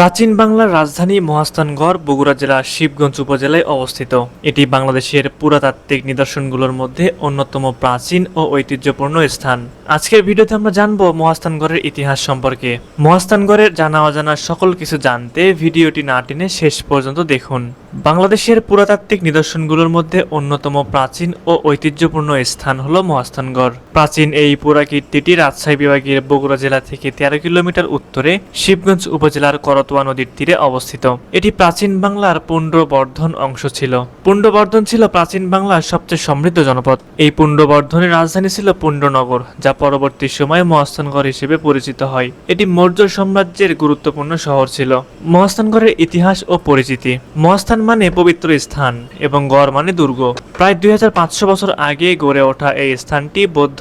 প্রাচীন বাংলার রাজধানী মহাস্থানগড় বগুড়া জেলার শিবগঞ্জ উপজেলায় অবস্থিত। এটি বাংলাদেশের পুরাতাত্ত্বিক নিদর্শনগুলোর মধ্যে অন্যতম প্রাচীন ও ঐতিহ্যপূর্ণ স্থান। আজকের ভিডিওতে আমরা জানব মহাস্থানগড়ের ইতিহাস সম্পর্কে। মহাস্থানগড়ের জানা অজানা সকল কিছু জানতে ভিডিওটি না টেনে শেষ পর্যন্ত দেখুন। বাংলাদেশের পুরাতাত্ত্বিক নিদর্শনগুলোর মধ্যে অন্যতম প্রাচীন ও ঐতিহ্যপূর্ণ স্থান হলো মহাস্থানগড়। প্রাচীন এই পুরাকীর্তিটি রাজশাহী বিভাগের বগুড়া জেলা থেকে তেরো কিলোমিটার উত্তরে শিবগঞ্জ উপজেলার করতোয়া নদীর তীরে অবস্থিত। এটি প্রাচীন বাংলার পুণ্ডবর্ধন অংশ ছিল। পুণ্ডবর্ধন ছিল প্রাচীন বাংলার সবচেয়ে সমৃদ্ধ জনপদ। এই পুণ্ডবর্ধনের রাজধানী ছিল পুণ্ডনগর, যা পরবর্তী সময়ে মহাস্থানগড় হিসেবে পরিচিত হয়। এটি মৌর্য সাম্রাজ্যের গুরুত্বপূর্ণ শহর ছিল। মহাস্থানগড়ের ইতিহাস ও পরিচিতি। মহাস্থান মানে পবিত্র স্থান এবং গড় মানে দুর্গ। প্রায় দুই হাজার পাঁচশো বছর আগে গড়ে ওঠা এই স্থানটি বৌদ্ধ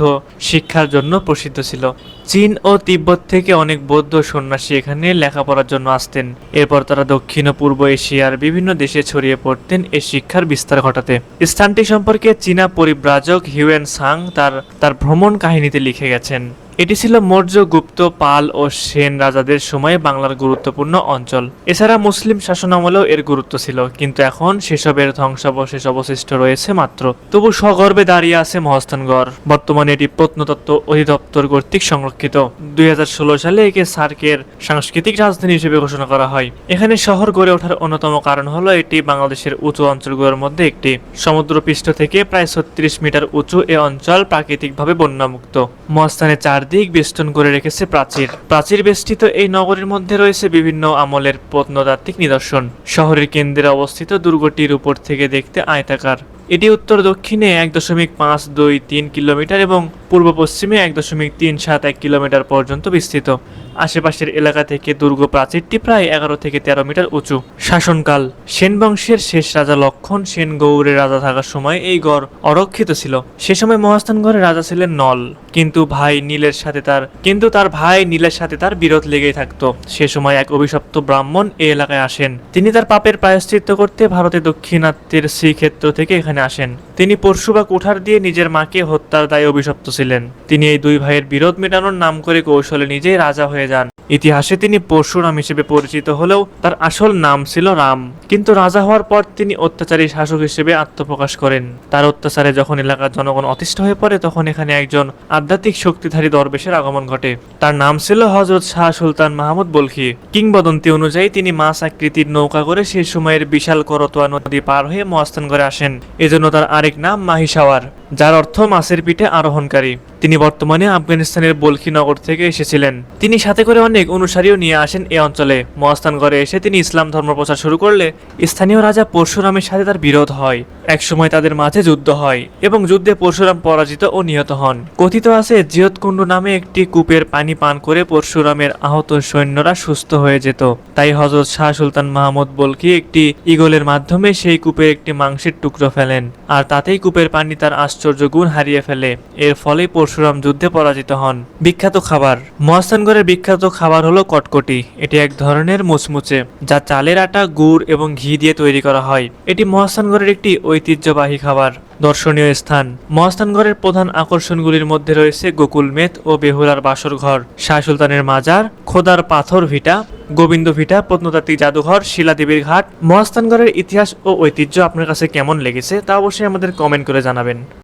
শিক্ষার জন্য প্রসিদ্ধ ছিল। চীন ও তিব্বত থেকে অনেক বৌদ্ধ সন্ন্যাসী এখানে লেখাপড়ার জন্য আসতেন। এরপর তারা দক্ষিণ ও পূর্ব এশিয়ার বিভিন্ন দেশে ছড়িয়ে পড়তেন এই শিক্ষার বিস্তার ঘটাতে। স্থানটি সম্পর্কে চীনা পরিব্রাজক হিউয়েন সাং তার তার ভ্রমণ কাহিনীতে লিখে গেছেন। এটি ছিল মৌর্য গুপ্ত, পাল ও সেন রাজাদের সময়ে বাংলার গুরুত্বপূর্ণ অঞ্চল। এছাড়া মুসলিম শাসনামলেও এর গুরুত্ব ছিল, কিন্তু এখন সেসবের ধ্বংসাবশেষ অবশিষ্ট রয়েছে মাত্র। তবু সগর্বে দাঁড়িয়ে আছে মহাস্থানগড়। বর্তমানে এটি প্রত্নতত্ত্ব অধিদপ্তর কর্তৃক সংরক্ষিত। দুই হাজার ষোলো সালে একে সার্কের সাংস্কৃতিক রাজধানী হিসেবে ঘোষণা করা হয়। এখানে শহর গড়ে ওঠার অন্যতম কারণ হলো এটি বাংলাদেশের উঁচু অঞ্চলগুলোর মধ্যে একটি। সমুদ্রপৃষ্ঠ থেকে প্রায় ছত্রিশ মিটার উঁচু এ অঞ্চল প্রাকৃতিকভাবে বন্যামুক্ত। মহাস্থানের চারদিক বেষ্টন করে রেখেছে প্রাচীর। প্রাচীর বেষ্টিত এই নগরীর মধ্যে রয়েছে বিভিন্ন আমলের প্রত্নতাত্ত্বিক নিদর্শন। শহরের কেন্দ্রে অবস্থিত দুর্গটির উপর থেকে দেখতে আয়তাকার। এটি উত্তর দক্ষিণে এক দশমিক পাঁচ দুই তিন কিলোমিটার এবং পূর্ব পশ্চিমে এক দশমিক তিন সাত এক কিলোমিটার পর্যন্ত বিস্তৃত। আশেপাশের এলাকা থেকে দুর্গ প্রাচীরটি প্রায় এগারো থেকে তেরো মিটার উঁচু। শাসনকাল। সেন বংশের শেষ রাজা লক্ষণ সেন গৌড়ের রাজা থাকার সময় এই গড় অরক্ষিত ছিল। সে সময় মহাস্থানগড়ের রাজা ছিলেন নল। কিন্তু ভাই নীলের সাথে তার কিন্তু তার ভাই নীলের সাথে তার বিরোধ লেগেই থাকতো। সে সময় এক অভিশপ্ত ব্রাহ্মণ এই এলাকায় আসেন। তিনি তার পাপের প্রায়শ্চিত্ত করতে ভারতের দক্ষিণাত্যের শ্রীক্ষেত্র থেকে এখানে আসেন। তিনি পরশুবা কুঠার দিয়ে নিজের মাকে হত্যার দায়ে অভিশপ্ত ছিলেন। তিনি এই দুই ভাইয়ের বিরোধ মেটানোর নাম করে কৌশলে নিজেই রাজা হয়ে যান। ইতিহাসে তিনি পরশুরাম হিসেবে পরিচিত হলেও তার আসল নাম ছিল রাম। কিন্তু রাজা হওয়ার পর তিনি অত্যাচারী শাসক হিসেবে আত্মপ্রকাশ করেন। তার অত্যাচারে যখন এলাকার জনগণ অতিষ্ঠ হয়ে পড়ে, তখন এখানে একজন আধ্যাত্মিক শক্তিধারী দরবেশের আগমন ঘটে। তার নাম ছিল হজরত শাহ সুলতান মাহমুদ বলখি। কিংবদন্তি অনুযায়ী তিনি মাছ আকৃতির নৌকা করে সেই সময়ের বিশাল করতোয়া নদী পার হয়ে মহাস্থান করে আসেন। এজন্য তার আরেক নাম মাহিসাওয়ার। যার অর্থ মাছের পিঠে আরোহণকারী। তিনি বর্তমানে আফগানিস্তানের বলখি নগর থেকে এসেছিলেন। তিনি সাথে করে অনেক অনুসারীও নিয়ে আসেন এ অঞ্চলে। মহাস্থানগড়ে এসে তিনি ইসলাম ধর্ম প্রচার শুরু করলে স্থানীয় রাজা পরশুরামের সাথে তার বিরোধ হয়। একসময় তাদের মাঝে যুদ্ধ হয় এবং যুদ্ধে পরশুরাম পরাজিত ও নিহত হন। কথিত আছে, জিয়তকুণ্ড নামে একটি কূপের পানি পান করে পরশুরামের আহত সৈন্যরা সুস্থ হয়ে যেত। তাই হজরত শাহ সুলতান মাহমুদ বলকি একটি ইগলের মাধ্যমে সেই কূপে একটি মাংসের টুকরো ফেলেন। আর তাতেই কূপের পানি তার আশ্চর্য গুণ হারিয়ে ফেলে। এর ফলেই পরশুরাম যুদ্ধে পরাজিত হন। বিখ্যাত খাবার। মহাস্থানগড়ের বিখ্যাত খাবার হলো কটকটি। এটি এক ধরনের মুচমুচে, যা চালের আটা, গুড় এবং ঘি দিয়ে তৈরি করা হয়। এটি মহাস্থানগড়ের একটি ঐতিহ্যবাহী খাবার, দর্শনীয় স্থান। মহাস্থানগড়ের প্রধান আকর্ষণগুলির মধ্যে রয়েছে গোকুল মেত ও বেহুলার বাসর ঘর, শাহ সুলতানের মাজার, খোদার পাথর ভিটা, গোবিন্দ ভিটা, প্রত্নতাত্ত্বিক জাদুঘর, শিলাদেবীর ঘাট। মহাস্থানগড়ের ইতিহাস ও ঐতিহ্য আপনার কাছে কেমন লেগেছে তা অবশ্যই আমাদের কমেন্ট করে জানাবেন।